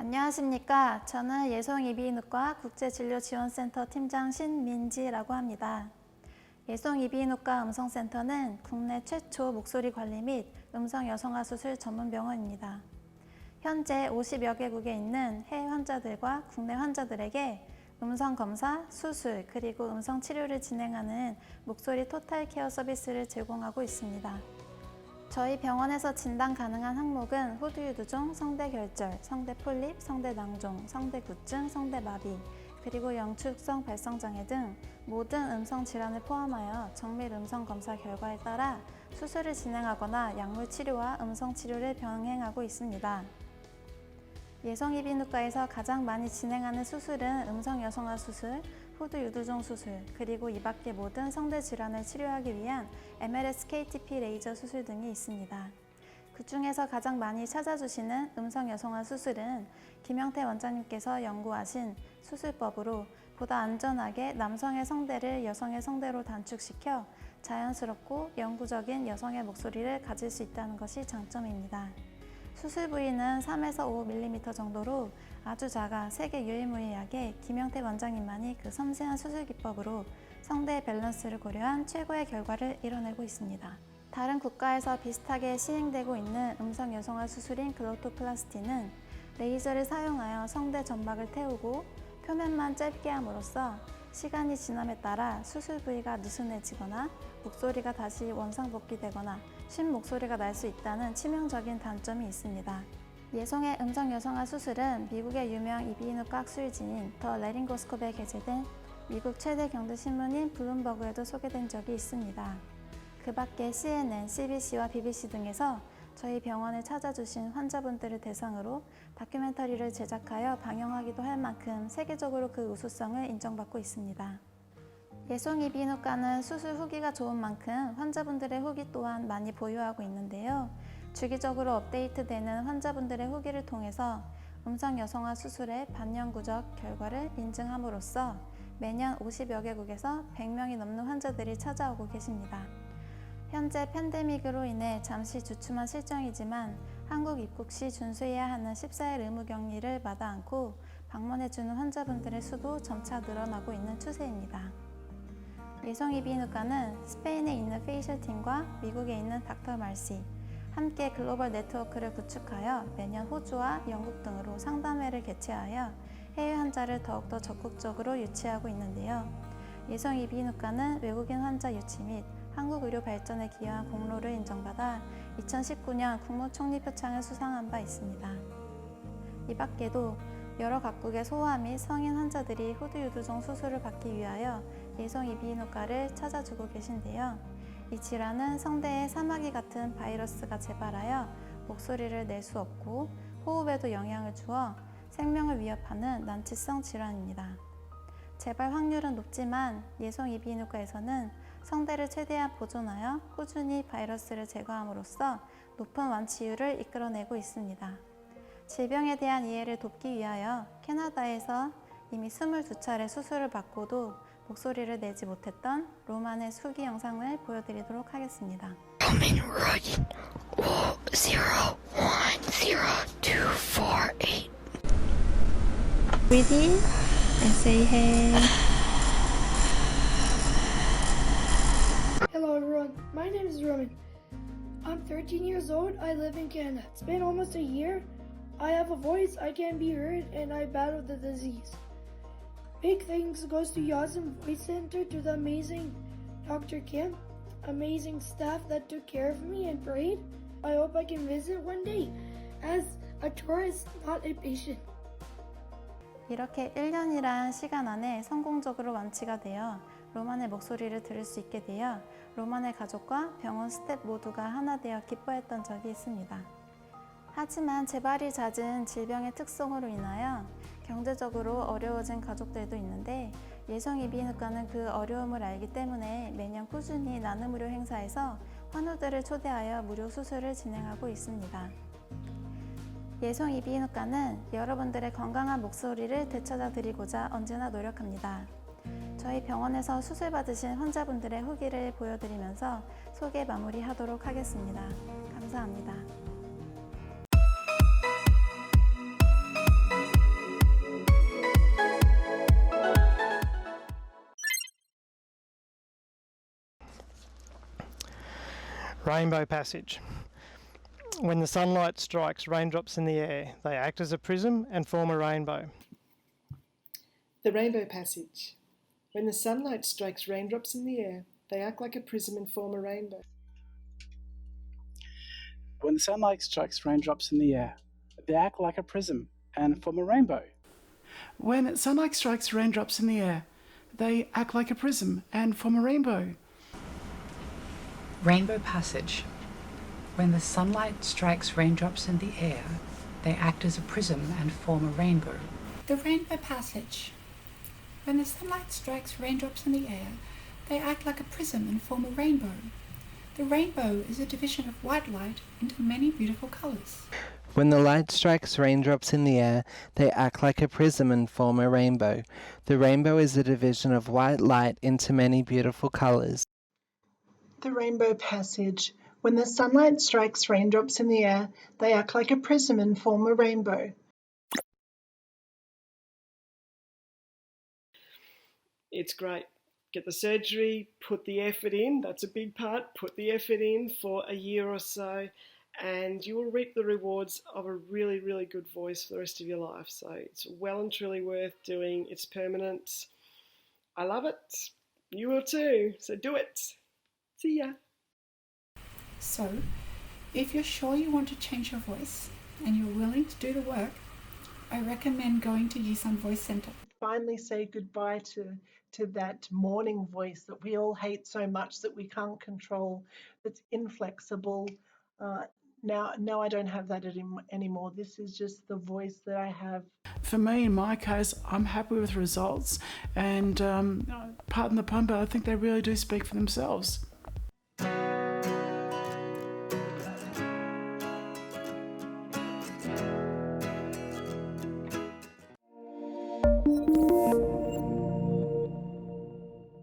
안녕하십니까. 저는 예송이비인후과 국제진료지원센터 팀장 신민지라고 합니다. 예송이비인후과 음성센터는 국내 최초 목소리 관리 및 음성 여성화 수술 전문 병원입니다. 현재 50여 개국에 있는 해외 환자들과 국내 환자들에게 음성 검사, 수술, 그리고 음성 치료를 진행하는 목소리 토탈 케어 서비스를 제공하고 있습니다. 저희 병원에서 진단 가능한 항목은 후두유두종, 성대결절, 성대폴립, 성대낭종, 성대구증, 성대마비, 그리고 영축성 발성장애 등 모든 음성 질환을 포함하여 정밀 음성 검사 결과에 따라 수술을 진행하거나 약물 치료와 음성 치료를 병행하고 있습니다. 예성이비인후과에서 가장 많이 진행하는 수술은 음성 여성화 수술, 후두 유두종 수술, 그리고 이 밖의 모든 성대 질환을 치료하기 위한 MLS KTP 레이저 수술 등이 있습니다. 그 중에서 가장 많이 찾아주시는 음성 여성화 수술은 김영태 원장님께서 연구하신 수술법으로 보다 안전하게 남성의 성대를 여성의 성대로 단축시켜 자연스럽고 영구적인 여성의 목소리를 가질 수 있다는 것이 장점입니다. 수술 부위는 3에서 5mm 정도로 아주 작아 세계 유일무이하게 김영태 원장님만이 그 섬세한 수술 기법으로 성대의 밸런스를 고려한 최고의 결과를 이뤄내고 있습니다. 다른 국가에서 비슷하게 시행되고 있는 음성 여성화 수술인 글로토플라스티는 레이저를 사용하여 성대 점막을 태우고 표면만 짧게 함으로써 시간이 지남에 따라 수술 부위가 느슨해지거나 목소리가 다시 원상복귀되거나 쉰 목소리가 날 수 있다는 치명적인 단점이 있습니다. 예송의 음성 여성화 수술은 미국의 유명 이비인후과 학술지인 더 레링고스콥에 게재된 미국 최대 경제 신문인 블룸버그에도 소개된 적이 있습니다. 그 밖에 CNN, CBC와 BBC 등에서 저희 병원을 찾아주신 환자분들을 대상으로 다큐멘터리를 제작하여 방영하기도 할 만큼 세계적으로 그 우수성을 인정받고 있습니다. 예송 이 비인후과는 수술 후기가 좋은 만큼 환자분들의 후기 또한 많이 보유하고 있는데요. 주기적으로 업데이트되는 환자분들의 후기를 통해서 음성 여성화 수술의 반영구적 결과를 인증함으로써 매년 50여 개국에서 100명이 넘는 환자들이 찾아오고 계십니다. 현재 팬데믹으로 인해 잠시 주춤한 실정이지만 한국 입국 시 준수해야 하는 14일 의무 격리를 마다 않고 방문해주는 환자분들의 수도 점차 늘어나고 있는 추세입니다. 예성이 비인후과는 스페인에 있는 페이셜 팀과 미국에 있는 닥터 말시, 함께 글로벌 네트워크를 구축하여 매년 호주와 영국 등으로 상담회를 개최하여 해외 환자를 더욱더 적극적으로 유치하고 있는데요. 예성이 비인후과는 외국인 환자 유치 및 한국 의료 발전에 기여한 공로를 인정받아 2019년 국무총리 표창을 수상한 바 있습니다. 이 밖에도 여러 각국의 소아 및 성인 환자들이 후두유두종 수술을 받기 위하여 예성 이비인후과를 찾아주고 계신데요. 이 질환은 성대에 사마귀 같은 바이러스가 재발하여 목소리를 낼 수 없고 호흡에도 영향을 주어 생명을 위협하는 난치성 질환입니다. 재발 확률은 높지만 예성 이비인후과에서는 성대를 최대한 보존하여 꾸준히 바이러스를 제거함으로써 높은 완치율을 이끌어내고 있습니다. 질병에 대한 이해를 돕기 위하여 캐나다에서 이미 22차례 수술을 받고도 목소리를 내지 못했던 로만의 수기 영상을 보여드리도록 하겠습니다. Zero two everyone, my name is Roman. I'm 13 years old, I live in Canada. It's been almost a year. I have a voice, I can be heard, and I battled the disease. Big thanks goes to Yazim Voice Center, to the amazing Dr. Kim, amazing staff that took care of me and prayed. I hope I can visit one day as a tourist, not a patient. 이렇게 1년이란 시간 안에 성공적으로 완치가 되어 로만의 목소리를 들을 수 있게 되어 로만의 가족과 병원 스태프 모두가 하나 되어 기뻐했던 적이 있습니다. 하지만 재발이 잦은 질병의 특성으로 인하여 경제적으로 어려워진 가족들도 있는데 예성 이비인후과는 그 어려움을 알기 때문에 매년 꾸준히 나눔 무료 행사에서 환우들을 초대하여 무료 수술을 진행하고 있습니다. 예성 이비인후과는 여러분들의 건강한 목소리를 되찾아 드리고자 언제나 노력합니다. 저희 병원에서 수술 받으신 환자분들의 후기를 보여드리면서 소개 마무리하도록 하겠습니다. 감사합니다. Rainbow Passage. When the sunlight strikes raindrops in the air, they act as a prism and form a rainbow. The Rainbow Passage. When the sunlight strikes raindrops in the air, they act like a prism and form a rainbow. When the sunlight strikes raindrops in the air, they act like a prism and form a rainbow. When sunlight strikes raindrops in the air, they act like a prism and form a rainbow. Rainbow Passage. When the sunlight strikes raindrops in the air, they act as a prism and form a rainbow. The Rainbow Passage. When the sunlight strikes raindrops in the air, they act like a prism and form a rainbow. The rainbow is a division of white light into many beautiful colors. When the light strikes raindrops in the air, they act like a prism and form a rainbow. The rainbow is a division of white light into many beautiful colors. The rainbow passage. When the sunlight strikes raindrops in the air, they act like a prism and form a rainbow. It's great. Get the surgery, put the effort in. That's a big part. Put the effort in for a year or so, and you will reap the rewards of a really, really good voice for the rest of your life. So it's well and truly worth doing. It's permanent. I love it. You will too. So do it. See ya. So, if you're sure you want to change your voice and you're willing to do the work, I recommend going to Yisan Voice Center. Finally, say goodbye to, to that morning voice that we all hate so much that we can't control, that's inflexible. Uh, now, now I don't have that anymore. This is just the voice that I have. For me, in my case, I'm happy with results, and um, pardon the pun, but I think they really do speak for themselves.